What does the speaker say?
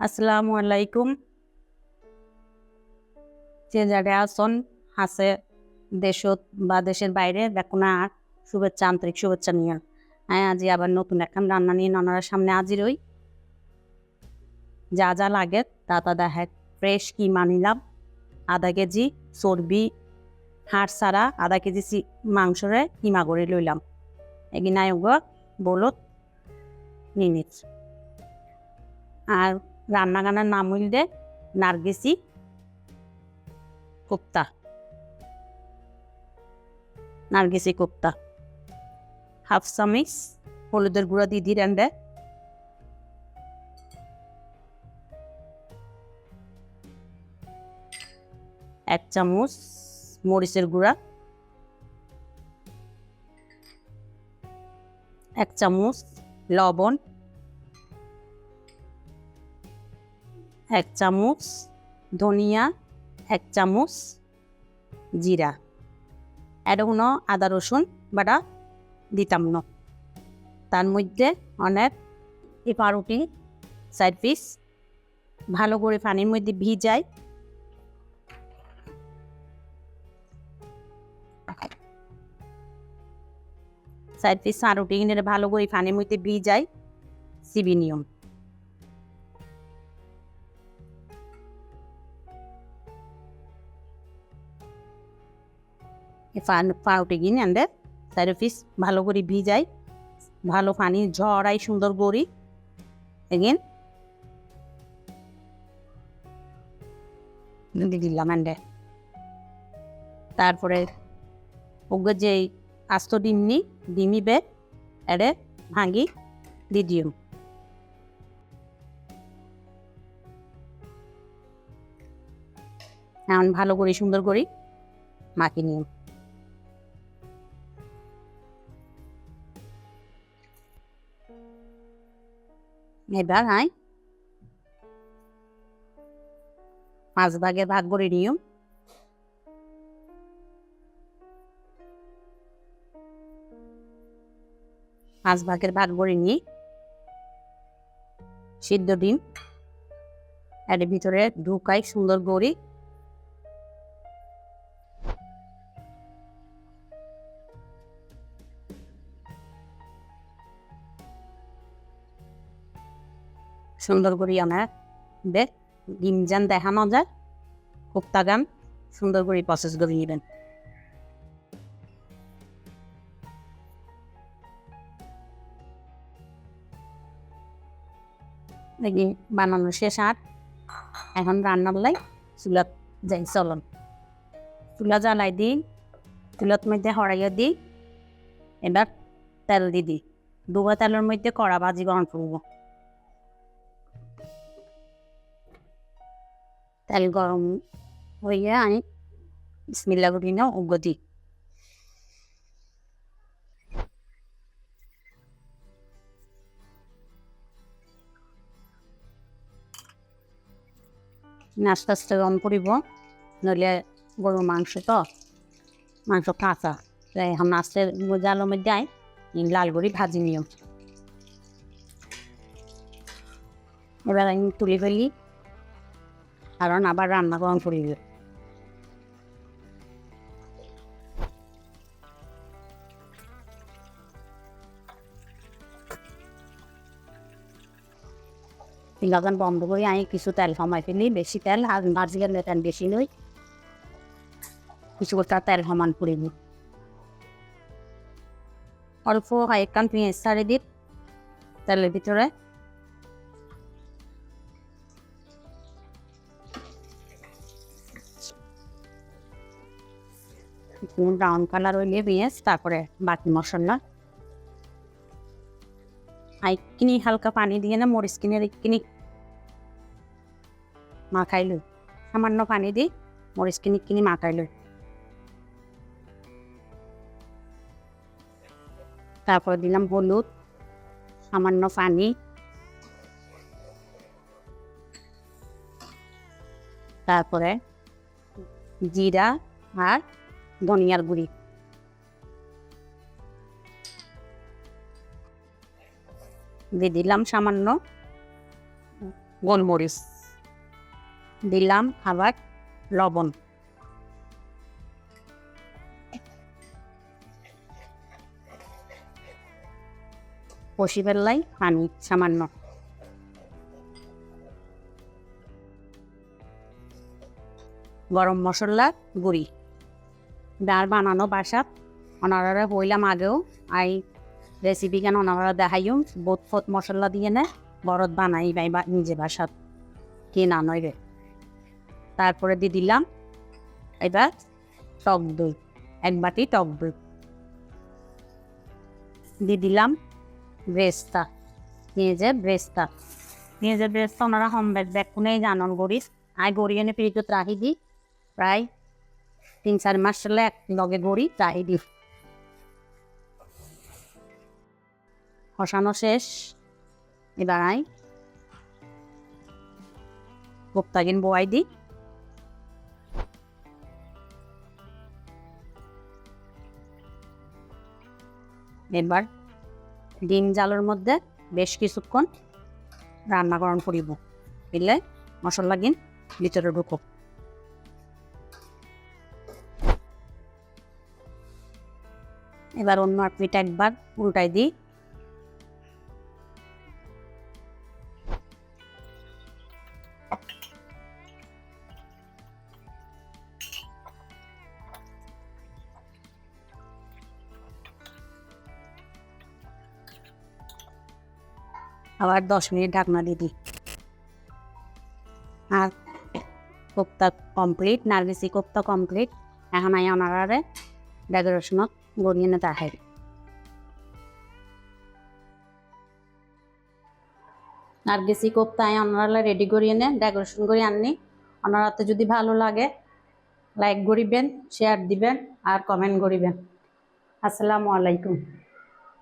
আসসালামু আলাইকুম। যে জায়গায় আসন হাসে দেশত বা দেশের বাইরে, দেখুন আর শুভেচ্ছা, আন্তরিক শুভেচ্ছা নিয়ে। হ্যাঁ আজি আবার নতুন একখান রান্না নিয়ে নানার সামনে হাজির হই। যা যা লাগে, তা তা দেখে ফ্রেশ কিমা নিলাম আধা কেজি চর্বি, হাড় ছাড়া আধা কেজি মাংসরে কিমা করে লইলাম। এগিনায় বলত নিনিট আর রান্না গানার নাম হইলে নার্গেসি কোপ্তা। নার্গেসি কোপ্তা। হাফ চামিচ হলুদের গুঁড়া দিয়ে দিই রান্ডে এক চামচ মরিচের গুঁড়া, এক চামচ লবণ এক চামচ ধনিয়া, এক চামচ জিরা। এরকম আদা, রসুন, বাটা দিতাম না। তার মধ্যে অনেক এই পাউরুটি চার পিস, ভালো করে পানির মধ্যে ভিজাই। চার পিস পাউরুটি কিনে ভালো করে পানির মধ্যে ভিজাই, সিবি নিয়ম। পাউটি কিনে আনলে চার পিস ভালো করে ভিজাই, ভালো পানি ঝরাই সুন্দর করি। এগেন। দিলাম আন্ডে তারপরে ওগুলো যে আস্ত ডিম নি ডিমি বে, এড়ে ভাঙি, দিয়ে দিও। এখন ভালো করে সুন্দর করে মাখি নিও। এবার হাই পাঁচ ভাগে ভাগ করে নিও। পাঁচ ভাগের ভাগ করে নিই সিদ্ধ ডিম। এর ভিতরে ঢুকাই সুন্দর করে সুন্দর করে দেখ ডিম যান দেখানো যায় কোপ্তা গান সুন্দর করে প্রসেস করে নেবেন। দেখি বানানো শেষ আর, এখন রান্নার লাই চুলাত যাই চলন। চুলা জ্বালাই দিই চুলার মধ্যে হরাইয়া দিই এবার তেল দি দিই ডুবা তেলের মধ্যে কড়া ভাজি গরম করব। তেল গরম হয়ে আমি বিসমিল্লা করি না উগ্র দিই আস্তে গরম করিব, নইলে গরুর মাংস তো, মাংস কাঁচা। তাই এখন আস্তে জালের মধ্যে লাল করে ভাজি নিও। এবার আমি তুলে ফেলি। কারণ আবার রান্না গরম করিব পিলাগান বন্ধ করে, আমি কিছু তেল কমাই ফেলি বেশি তেল, আর গেলে তেল বেশি নই। কিছু করতে তেল সমান করে দিই অল্প কয়েকখান পেঁয়াজ ছাড়ে দিই তেলের ভিতরে। ব্রাউন কালার হইলে পেঁয়াজ তারপরে বাকি মশলা। আই কিনি হালকা পানি দিয়ে না মরিচ কিনে মাখাই লই। সামান্য পানি দিই মরিচ কিনি মাখাই লই। তারপর দিলাম হলুদ, সামান্য পানি। তারপরে জিরা আর ধনিয়ার গুঁড়ি। দিয়ে দিলাম সামান্য গোলমরিচ। দিলাম আবার লবণ। কষি বেল্লাই পানি সামান্য। গরম মশলার গুঁড়ি। ডাল বানানো বাসাত। ওনারা হইলাম আগেও। আই রেসিপি কেন ওনারা দেখাইও বোধ ফত মশলা দিয়ে নে, বরদ বানাই বাই বা নিজে বাসাত। কে না নয় রে? তারপরে দিয়ে দিলাম এবার টক দই, এক বাটি টক দই। দিয়ে দিলাম ব্রেস্তা যে ব্রেস্তা। যে ব্রেস্তা ওনারা হমবেদ ব্যাকুনেই জানন গড়িস আই গড়ি এনে ফ্রিজত রাখি দিই প্রায় তিন চার মাস চলে এক লগে গড়ি রাখি দিই কষানো শেষ। এবার আই। কোপ্তাগিন বোয়াই দিই এবার ডিম জালের মধ্যে বেশ কিছুক্ষণ রান্না করণ করিব। বুঝলে মশলা গিন ভিতরে ঢুকো। এবার অন্য পিঠা একবার উল্টাই দিই। আবার দশ মিনিট ঢাকনা দিয়ে দিই। আর কোপ্তা কমপ্লিট নার্গিসি কোপ্তা কমপ্লিট এখন আই ওনারে ডেকোরেশনত নিতে আহে নার্গিসি কোপ্তা আই ওনারা রেডি করিয়ে নেন ডেকোরেশন করে আননি। অনারাতে যদি ভালো লাগে লাইক করিবেন শেয়ার দিবেন আর কমেন্ট করিবেন। আসসালামু আলাইকুম।